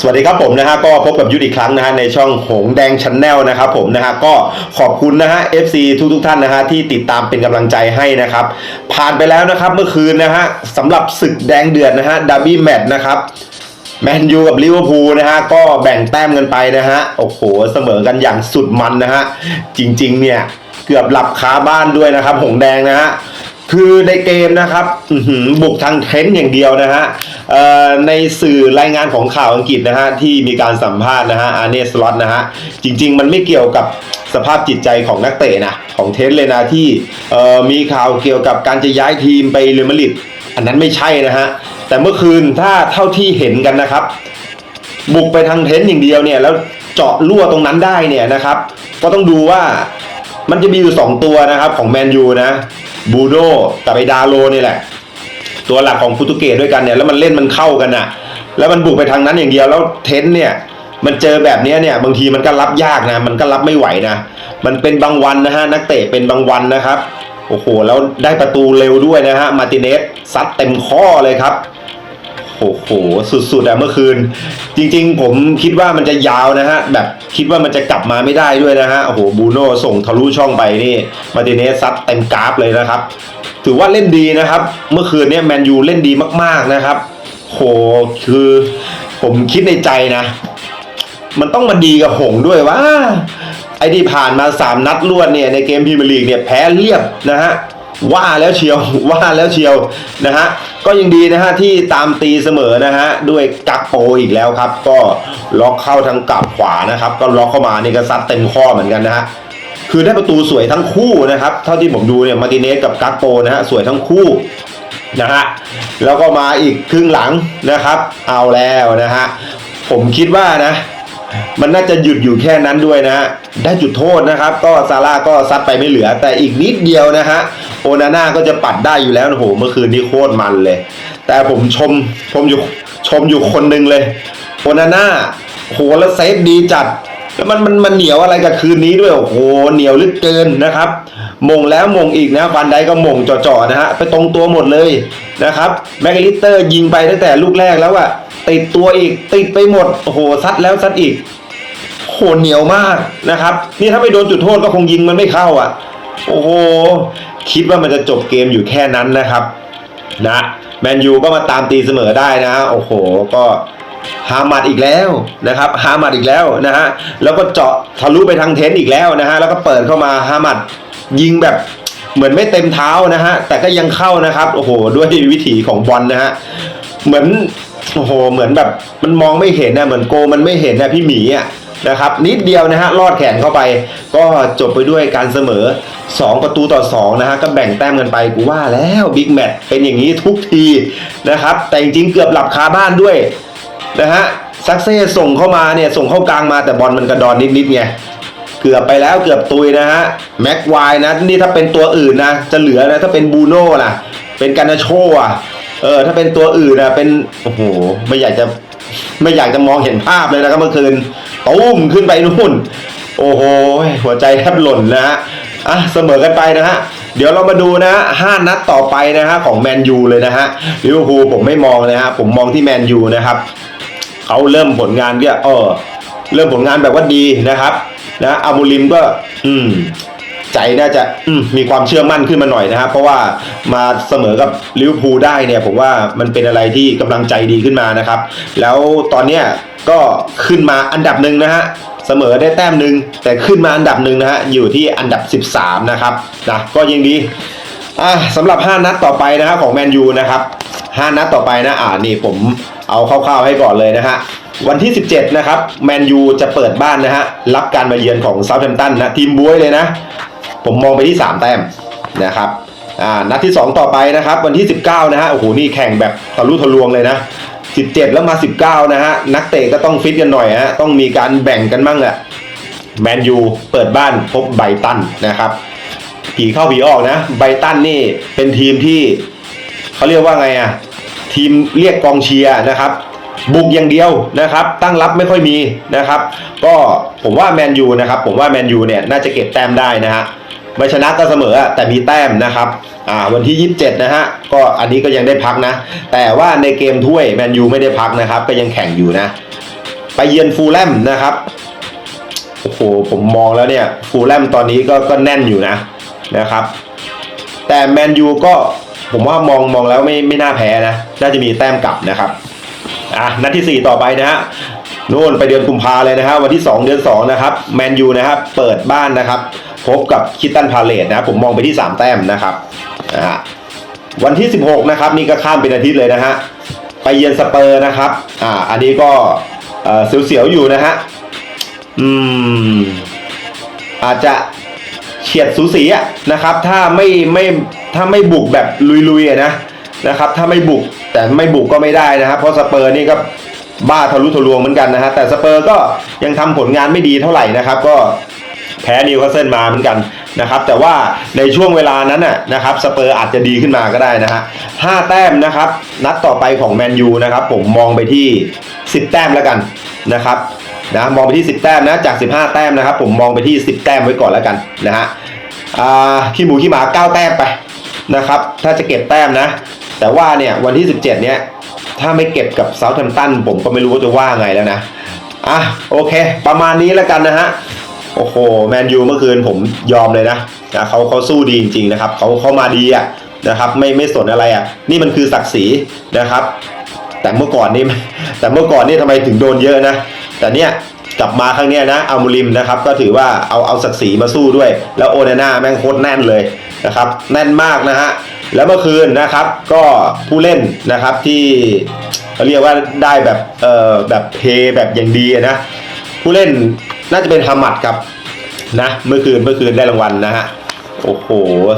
สวัสดีครับผมนะฮะก็พบกับยุทธอีกครั้งนะฮะในช่องหงแดงชันแนลนะครับผมนะฮะก็ขอบคุณนะฮะ FC ทุกทุกท่านนะฮะที่ติดตามเป็นกำลังใจให้นะครับ ผ่านไปแล้วนะครับเมื่อคืนนะฮะสำหรับศึกแดงเดือดนะฮะดับบี้แมตช์นะครับแมนยูกับลิเวอร์พูลนะฮะก็แบ่งแต้มกันไปนะฮะโอ้โหเสมอกันอย่างสุดมันนะฮะจริงๆเนี่ยเกือบหลับคาบ้านด้วยนะครับ หงแดงนะฮะ คือในเกมนะครับบุกทางเทนต์อย่างเดียวนะฮะในสื่อรายงานของข่าวอังกฤษนะฮะที่มีการสัมภาษณ์นะฮะอาร์เนสล็อตนะฮะจริง ๆ มันไม่เกี่ยวกับสภาพจิตใจของนักเตะนะของเทนต์เลยนะที่มีข่าวเกี่ยวกับการจะย้ายทีมไปเรอัลมาดริดอันนั้นไม่ใช่นะฮะแต่เมื่อคืนถ้าเท่าที่เห็นกันนะครับ บุกไปทางเทนต์อย่างเดียวเนี่ยแล้วเจาะรั่วตรงนั้นได้เนี่ยนะครับ ก็ต้องดูว่ามันจะมีอยู่ 2 ตัวนะครับของแมนยูนะ บูโดกับไอดาโลนี่แหละ ตัวหลักของโปรตุเกสด้วยกันเนี่ยแล้วมันเล่นมันเข้ากันอะแล้วมันบุกไปทางนั้นอย่างเดียวแล้วเทนเนี่ยมันเจอแบบนี้เนี่ยบางทีมันก็รับยากนะ มันก็รับไม่ไหวนะ มันเป็นบางวันนะฮะนักเตะเป็นบางวันนะครับโอ้โหแล้วได้ประตูเร็วด้วยนะฮะมาติเนสซัดเต็มข้อเลยครับ โอ้โห สุดๆอะเมื่อคืน จริง ๆ ผมคิดว่ามันจะยาวนะฮะ แบบคิดว่ามันจะกลับมาไม่ได้ด้วยนะฮะ โอ้โห บูโน่ส่งทะลุช่องไปนี่ มาติเนสซัดเต็มกราฟเลยนะครับ ถือว่าเล่นดีนะครับ เมื่อคืนเนี้แมนยูเล่นดีมากๆนะครับ โห คือผมคิดในใจนะ มันต้องมาดีกับหงด้วยว่า ไอ้ที่ผ่านมาสามนัดรวดเนี่ยในเกมพรีเมียร์ลีกเนี่ยแพ้เรียบนะฮะ ว่าแล้วเชียว ว่าแล้วเชียวนะฮะ ก็ยังดีนะฮะที่ตามตีเสมอนะฮะด้วยกักโปอีกแล้วครับ ก็ล็อกเข้าทางกลับขวานะครับ ก็ล็อกเข้ามานี่ก็ซัดเต็มข้อเหมือนกันนะฮะคือได้ประตูสวยทั้งคู่นะครับเท่าที่ผมดูเนี่ยมาติเนสกับกักโปนะฮะสวยทั้งคู่นะฮะแล้วก็มาอีกครึ่งหลังนะครับ เอาแล้วนะฮะผมคิดว่านะมันน่าจะหยุดอยู่แค่นั้นด้วยนะฮะได้จุดโทษนะครับ ก็ซาร่าก็ซัดไปไม่เหลือ แต่อีกนิดเดียวนะฮะ โอนาน่าก็จะปัดได้อยู่แล้วโอ้โหเมื่อคืนนี้โคตรมันเลย แต่ผมชมชมอยู่ชมอยู่คนหนึ่งเลยโอนาน่าโหแล้วเซฟดีจัดแล้วมันมันมันเหนียวอะไรกับคืนนี้ด้วยโอ้โหเหนียวลึกเกินนะครับมงแล้วมงอีกนะฟันไดก็มงจ่อๆนะฮะไปตรงตัวหมดเลยนะครับแมกลิเตอร์ยิงไปตั้งแต่ลูกแรกแล้วอะติดตัวอีกติดไปหมดโอ้โหซัดแล้วซัดอีกโหเหนียวมากนะครับ นี่ถ้าไม่โดนจุดโทษก็คงยิงมันไม่เข้าอะ โอ้โห คิดว่ามันจะจบเกมอยู่แค่นั้นนะครับนะแมนยูก็มาตามตีเสมอได้นะ โอ้โหก็ฮามัดอีกแล้วนะครับฮามัดอีกแล้วนะฮะแล้วก็เจาะทะลุไปทางเทนต์อีกแล้วนะฮะแล้วก็เปิดเข้ามาฮามัดยิงแบบเหมือนไม่เต็มเท้านะฮะแต่ก็ยังเข้านะครับโอ้โหด้วยวิถีของบอลนะฮะเหมือนโอ้โหเหมือนแบบมันมองไม่เห็นนะเหมือนโกมันไม่เห็นนะพี่หมีอะ นะครับนิดเดียวนะฮะลอดแขนเข้าไป ก็จบไปด้วยการเสมอ 2 ประตูต่อ2นะฮะก็แบ่งแต้มกันไปกูว่าแล้วบิ๊กแมตช์เป็นอย่างนี้ทุกทีนะครับแต่จริงๆเกือบหลับคาบ้านด้วยนะฮะซักเซ่ส่งเข้ามาเนี่ยส่งเข้ากลางมาแต่บอลมันกระดอนนิดๆไงเกือบไปแล้วเกือบตุยนะฮะแม็กวายนะนี่ถ้าเป็นตัวอื่นนะจะเหลือนะถ้าเป็นบูโน่ล่ะ เป็นการนาโชอะเออถ้าเป็นตัวอื่นนะเป็นโอ้โหไม่อยากจะไม่อยากจะมองเห็นภาพเลยนะครับเมื่อคืน ตุ้มขึ้นไปนู่น โอ้โห หัวใจแทบหล่นนะฮะอะเสมอกันไปนะฮะเดี๋ยวเรามาดูนะฮะห้านัดต่อไปนะฮะของแมนยูเลยนะฮะลิเวอร์พูลผมไม่มองนะฮะผมมองที่แมนยูนะครับเขาเริ่มผลงานเนี่ยเออเริ่มผลงานแบบว่าดีนะครับนะอามูลิมก็ อืม ใจน่าจะอืมมีความเชื่อมั่นขึ้นมาหน่อยนะครับ เพราะว่ามาเสมอกับลิเวอร์พูลได้เนี่ย ผมว่ามันเป็นอะไรที่กำลังใจดีขึ้นมานะครับ แล้วตอนเนี้ยก็ขึ้นมาอันดับหนึ่งนะฮะเสมอได้แต้มหนึ่งแต่ขึ้นมาอันดับหนึ่งนะฮะอยู่ที่อันดับ 13 นะครับนะก็ยังดีอะสำหรับ 5 นัดต่อไปนะฮะของแมนยูนะครับ5นัดต่อไปนะอ่านี่ผมเอาคร่าวๆให้ก่อนเลยนะฮะวันที่ 17 นะครับแมนยูจะเปิดบ้านนะฮะรับการมาเยือนของเซาท์แฮมป์ตันนะทีมบวยเลยนะ ผมมองไปที่ 3 แต้มนะครับอ่านัดที่ 2 ต่อไปนะครับ วันที่ 19 นะฮะโอ้โหนี่แข่งแบบทะลุทะลวงเลยนะ 17 แล้วมา 19 นะฮะนักเตะก็ต้องฟิตกันหน่อยฮะต้องมีการแบ่งกันบ้างแหละแมนยูเปิดบ้านพบไบตันนะครับผีเข้าผีออกนะไบตันนี่เป็นทีมที่เขาเรียกว่าไงอะทีมเรียกกองเชียร์นะครับ บุกอย่างเดียวนะครับ ตั้งรับไม่ค่อยมีนะครับ ก็ผมว่าแมนยูนะครับ ผมว่าแมนยูเนี่ยน่าจะเก็บแต้มได้นะฮะ ไม่ชนะก็เสมอแต่มีแต้มนะครับอ่าวันที่ 27 นะฮะก็อันนี้ก็ยังได้พักนะ แต่ว่าในเกมถ้วยแมนยูไม่ได้พักนะครับ ก็ยังแข่งอยู่นะ ไปเยือนฟูลแลมนะครับโอ้โหผมมองแล้วเนี่ยฟูลแลมตอนนี้ก็ก็แน่นอยู่นะนะครับ แต่แมนยูก็ผมว่ามองมองแล้วไม่ไม่น่าแพ้นะน่าจะมีแต้มกลับนะครับอะนัดที่ 4 ต่อไปนะฮะนู่นไปเดือนกุมภาเลยนะฮะวันที่ 2 เดือน2นะครับแมนยูนะครับเปิดบ้านนะครับ พบกับคิตตันพาเลตนะผมมองไปที่ 3 แต้มนะครับนะฮะวันที่ 16 นะครับ นี่ก็ข้ามเป็นอาทิตย์เลยนะฮะไปเยือนสเปอร์นะครับอ่าอันนี้ก็เสียวๆอยู่นะฮะอืมอาจจะเฉียดสูสีอะนะครับ ถ้าไม่ไม่ถ้าไม่บุกแบบลุยๆนะนะครับ ถ้าไม่บุกแต่ไม่บุกก็ไม่ได้นะครับ เพราะสเปอร์นี่ก็บ้าทะลุทะลวงเหมือนกันนะฮะแต่สเปอร์ก็ยังทำผลงานไม่ดีเท่าไหร่นะครับ ก็ แพ้นิวคาสเซิลมาเหมือนกันนะครับ แต่ว่าในช่วงเวลานั้นน่ะนะครับสเปอร์อาจจะดีขึ้นมาก็ได้นะฮะห้าแต้มนะครับ นัดต่อไปของแมนยูนะครับผมมองไปที่ 10 แต้มแล้วกันนะครับนะมองไปที่ 10 แต้มนะจาก 15 แต้มนะครับ ผมมองไปที่ 10 แต้มไว้ก่อนแล้วกันนะฮะอ่าขี้หมูขี้หมา 9 แต้มไปนะครับ ถ้าจะเก็บแต้มนะ แต่ว่าเนี่ยวันที่ 17 เนี่ยถ้าไม่เก็บกับเซาท์แฮมป์ตันผมก็ไม่รู้ว่าจะว่าไงแล้วนะอะโอเค ประมาณนี้แล้วกันนะฮะ โอ้โหแมนยูเมื่อคืนผมยอมเลยนะนะเขาเขาสู้ดีจริงๆนะครับเขาเขามาดีอะนะครับ ไม่ไม่สนอะไรอะ นี่มันคือศักดิ์ศรีนะครับ แต่เมื่อก่อนนี่แต่เมื่อก่อนนี่ทำไมถึงโดนเยอะนะ แต่เนี่ยกลับมาครั้งเนี้ยนะอัลมูริมนะครับ ก็ถือว่าเอาเอาศักดิ์ศรีมาสู้ด้วย แล้วโอนาน่าแม่งโคตรแน่นเลยนะครับ แน่นมากนะฮะแล้วเมื่อคืนนะครับก็ผู้เล่นนะครับที่เขาเรียกว่าได้แบบเอ่อแบบเพย์แบบอย่างดีนะผู้เล่น น่าจะเป็นฮามัดครับนะเมื่อคืนเมื่อคืนได้รางวัลนะฮะโอ้โห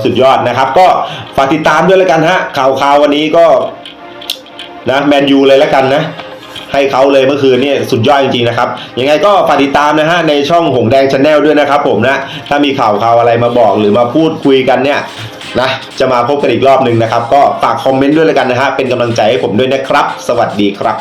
สุดยอดนะครับ ก็ฝากติดตามด้วยแล้วกันฮะข่าวข่าววันนี้ก็นะแมนยูเลยแล้วกันนะให้เขาเลยเมื่อคืนนี่สุดยอดจริงๆนะครับยังไงก็ฝากติดตามนะฮะในช่องหงแดงชาแนลด้วยนะครับผมนะถ้ามีข่าวข่าวอะไรมาบอกหรือมาพูดคุยกันเนี่ยนะจะมาพบกันอีกรอบหนึ่งนะครับ ก็ฝากคอมเมนต์ด้วยแล้วกันนะฮะเป็นกำลังใจให้ผมด้วยนะครับ สวัสดีครับ